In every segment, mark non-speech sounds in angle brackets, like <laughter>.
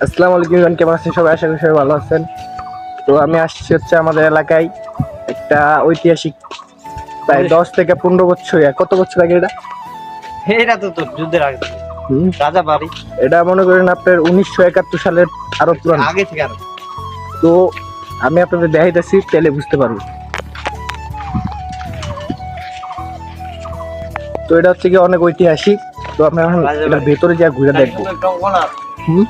আসসালামু আলাইকুম কেমন আছেন সবাই? আশা করি সবাই ভালো আছেন। তো আমি আসছি হচ্ছে আমাদের এলাকায় একটা ঐতিহাসিক প্রায় দশ থেকে পনেরো বছর কত বছর আগে এটা? এটা তো তোর যুদ্ধের আগে। রাজা বাড়ি। এটা মনে করেন আপনার উনিশশো একাত্তর সালের আরও পুরানো। আগে থেকে আরও। তো আমি আপনাদের দেখাইতেছি তাহলে বুঝতে পারব তো এটা হচ্ছে কি অনেক ঐতিহাসিক। তো আমরা এখন এটার ভেতরে যা ঘুরে দেখব। হুম?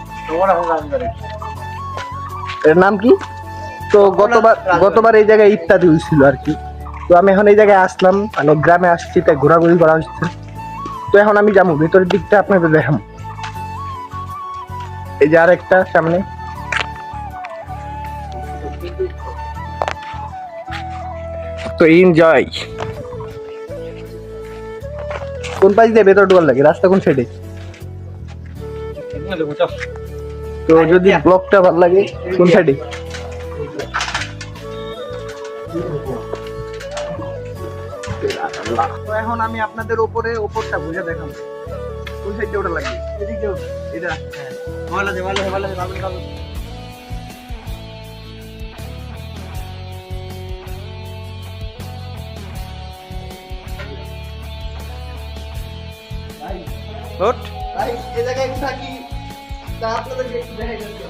এর নাম কি? তো গতবার গতবার এই জায়গায় ইত্যাদি হয়েছিল আর কি। তো আমি এখন এই জায়গায় আসলাম মানে গ্রামে আসছি তাই ঘোরাঘুরি করা হচ্ছে। তো এখন আমি যাব ভেতরের দিকটা আপনাদের দেখাম এই যে আরেকটা সামনে। তো এনজয় কোন পাশ দিয়ে ভেতর ঢোকার লাগে? রাস্তা কোন সাইডে তো যদি ব্লকটা ভালো লাগে কোন সাইডে তো এখন আমি আপনাদের উপরে উপরটা বুঝে দেখাবো। কোন সাইডে ওটা লাগে এদিকে এটা। ভালো আছে ভালো আছে ভালো আছে ভালো আছে। ওঠ। এই জায়গায় থাকি। তা আপনাদেরকে একটু দেখাই দিচ্ছি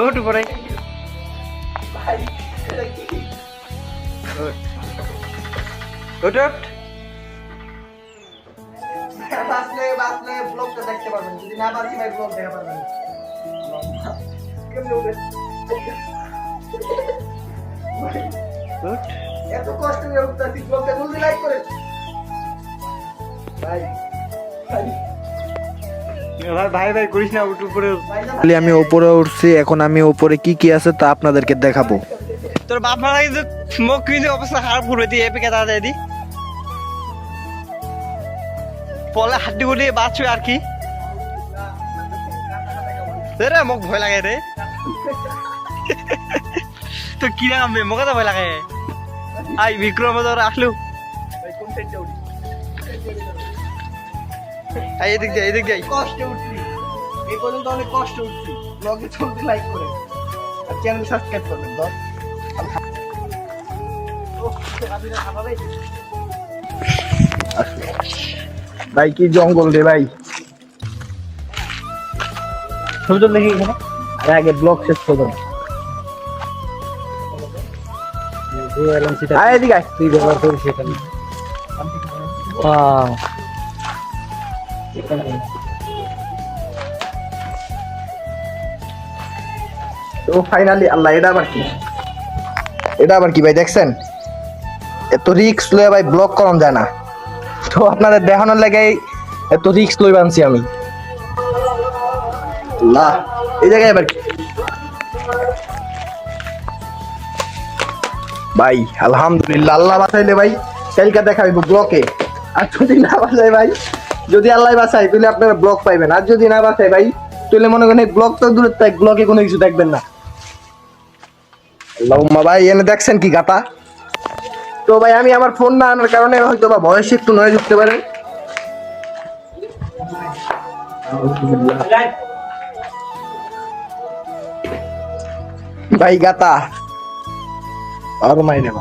ওঠ উপরে। ভাই এটা কি? ওঠ। ওঠ ওঠ। বাঁচলে বাঁচলে ব্লগটা দেখতে পারবেন। যদি না ভাই ব্লগ দেখা পারবেন। কেমনে এত কষ্ট করে উঠতেছি ব্লগটা জলদি লাইক করেন। ভাই ভাই ভাই করিস না উপরে। আমি উপরে উঠছি এখন আমি উপরে কি কি আছে তা আপনাদেরকে দেখাবো। তোর বাপ মারা কিন্তু মুখ কিন্তু অবস্থা খারাপ করে দিয়ে এপে কেটা দেয় দি। পলে হাড্ডি গুলি বাঁচবে আর কি। রে মোক ভয় লাগে রে। তো কি নাম মোক ভয় লাগে। আই বিক্রম আসলু। আই এদিক যাই এদিক যাই কষ্টে উঠছি এই পর্যন্ত অনেক কষ্ট উঠছি ব্লগে জলদি লাইক করেন আর চ্যানেল সাবস্ক্রাইব করবেন দশ ভাই কি জঙ্গল রে ভাই? ছবি তো দেখি এখানে? আরে আগে ব্লগ শেষ করো আয় এদিকে আয়। তুই ব্যবহার করিস এখানে। তো ফাইনালি আল্লাহ, এটা আবার কি? এটা আবার কি ভাই, দেখছেন? এত রিক্স লয়ে ভাই ব্লক করান যায় না। তো আপনাদের দেখানোর লাগে এত রিক্স লই বানছি আমি। আল্লাহ, এই জায়গায় আবার ভাই, আলহামদুলিল্লাহ, আল্লাহ বাঁচাইলে ভাই, কালকে দেখাইব ব্লকে আর যদি না বাঁচাই ভাই যদি আল্লাহ বাঁচাই তাহলে আপনারা ব্লক পাইবেন। আর যদি না বাঁচাই ভাই তাহলে মনে করেন ব্লক তো দূরের থাক ব্লকে কোনো কিছু দেখবেন না। আল্লাহুম্মা ভাই এনে দেখছেন কি গাতা? তো ভাই আমি আমার ফোন না আনার কারণে হয়তো বা বয়স একটু নয় উঠতে পারে। ভাই গাতা। আর মাই দেব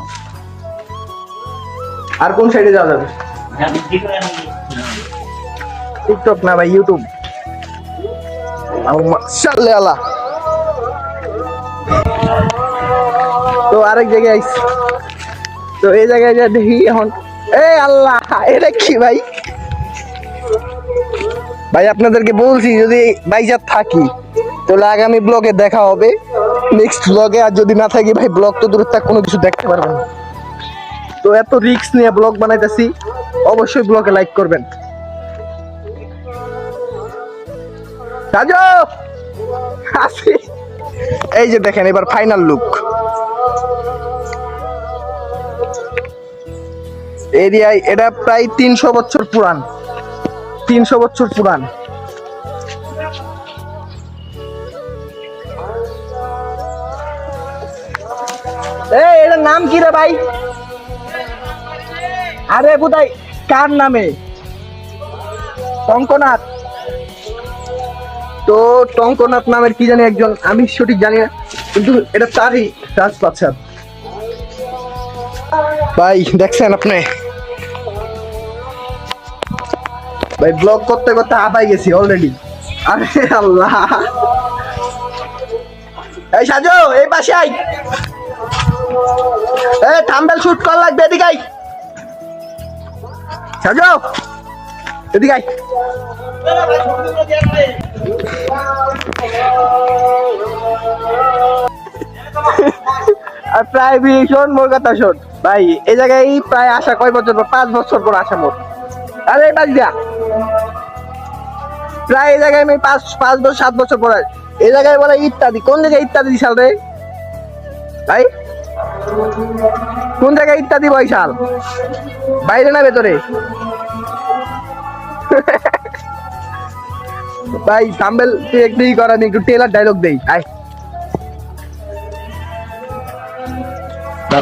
আর কোন সাইডে যাওয়া যাবে টিকটক না ভাই ইউটিউব আল্লাহ তো আরেক জায়গায় আইছি তো এই জায়গায় যা দেখি এখন। এ আল্লাহ, এটা কি ভাই? ভাই, আপনাদেরকে বলছি, যদি বাইজার থাকি, তাহলে আগামী ব্লগে দেখা হবে। নেক্সট ব্লগে আর যদি না থাকি, ভাই ব্লগ তো থাক, কোনো কিছু দেখতে পারবেন তো এত রিস্ক নিয়ে ব্লগ বানাইতেছি, অবশ্যই ব্লগে লাইক করবেন। রাজু! আসি। এই যে দেখেন, এবার ফাইনাল লুক এরিয়ায় এটা প্রায় তিনশো বছর পুরান তিনশো বছর পুরান এটার নাম কি রে ভাই? আরে বুধাই কার নামে? কঙ্কনাথ তো টঙ্কনাথ নামের কি জানি একজন আমি সঠিক জানি না কিন্তু এটা তারই রাজপ্রাসাদ ভাই দেখছেন আপনি? ভাই ব্লগ করতে করতে আপাই গেছি অলরেডি আরে আল্লাহ। এই সাজো এই পাশে আই এ থাম্বেল শুট কর লাগবে এদিকে আই সাজো এদিকে আই আর প্রায় শোন মোর কথা শোন। ভাই, এই জায়গায় প্রায় আসা কয় বছর পর পাঁচ বছর পর আসা মোর। আরে, বাদ দিয়া। প্রায় এই জায়গায় আমি পাঁচ পাঁচ বছর, সাত বছর পর। এই জায়গায় বলে ইত্যাদি। কোন জায়গায় ইত্যাদি দিশাল রে? ভাই, কোন জায়গায় ইত্যাদি বৈশাল? বাইরে না ভেতরে? ভাই সাম্বেল তুই একটু ই করা একটু টেলার ডায়লগ দেই। আয়।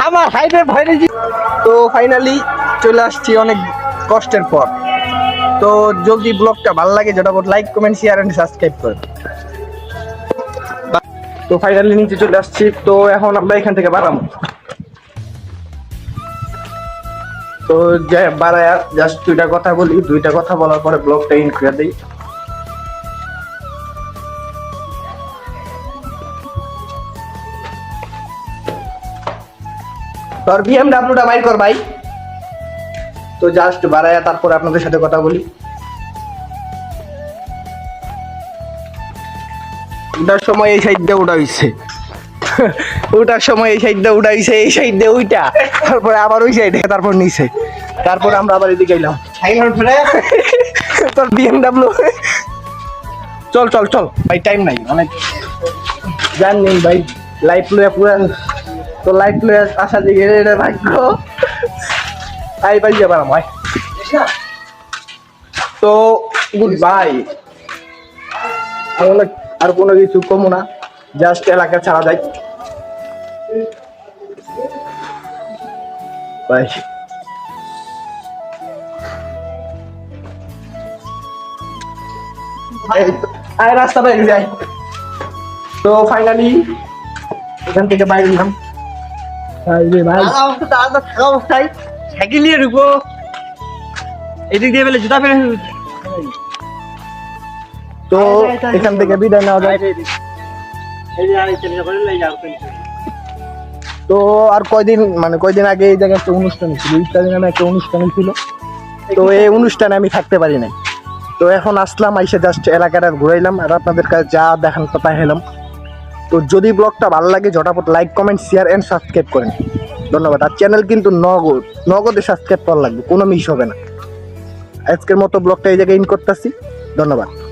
আমার হাইটে ভয় নেই তো ফাইনালি চলে আসছি অনেক কষ্টের পর। তো যদি ব্লগটা ভালো লাগে যেটা like comment share and subscribe করেন তো ফাইনালি নিচে চলে আসছি তো এখন আমরা এখান থেকে বাড়াবো। তো বাড়ায় জাস্ট দুইটা কথা বলি দুইটা কথা বলার পরে ব্লগটা ইন করে দিই। তোর বিএমডাব্লিউটা বাইর কর ভাই। তো জাস্ট বাড়ায়া তারপর আপনাদের সাথে কথা বলি। ওটার সময় এই সাইড দিয়ে উঠা হইছে। <laughs> ওটার সময় এই সাইড দিয়ে উঠা হইছে এই সাইড দিয়ে উইটা। তারপরে আবার ওই সাইডে তারপর নিচে। তারপর আমরা আবার এদিকে এলাম। <laughs> তোর বিএমডাব্লিউ চল চল চল। ভাই টাইম নাই অনেক। জান ভাই। লাইফ লয়ে পুরা তো লাইট লয়ে আসা দিকে এটা ভাগ্য। আই ভাই যাবার আমায়। তো গুড বাই আর কোনো কিছু কমো না জাস্ট এলাকা ছাড়া যায় বাই আয় রাস্তা বাইরে যাই। তো ফাইনালি এখান থেকে বাইরে নিলাম অবস্থায় সাইকেল নিয়ে ঢুকবো। এদিক দিয়ে বেলে জুতা ফেলে তো এখান থেকে বিদায় নেওয়া যায় তো আর কয়দিন মানে কয়দিন আগে এই জায়গায় একটা অনুষ্ঠান ছিল ইত্যাদি নামে একটা অনুষ্ঠান ছিল। তো এই অনুষ্ঠানে আমি থাকতে পারি নাই। তো এখন আসলাম আইসে জাস্ট এলাকাটা ঘুরাইলাম আর আপনাদের কাছে যা দেখান কথা হেলাম তো যদি ব্লগটা ভালো লাগে, ঝটাপট like comment share and subscribe করেন। ধন্যবাদ। আর চ্যানেল কিন্তু নগদ, নগদে সাবস্ক্রাইব করা লাগবে, কোনো মিস হবে না। আজকের মতো ব্লগটা এই জায়গায় ইন করতেছি। ধন্যবাদ।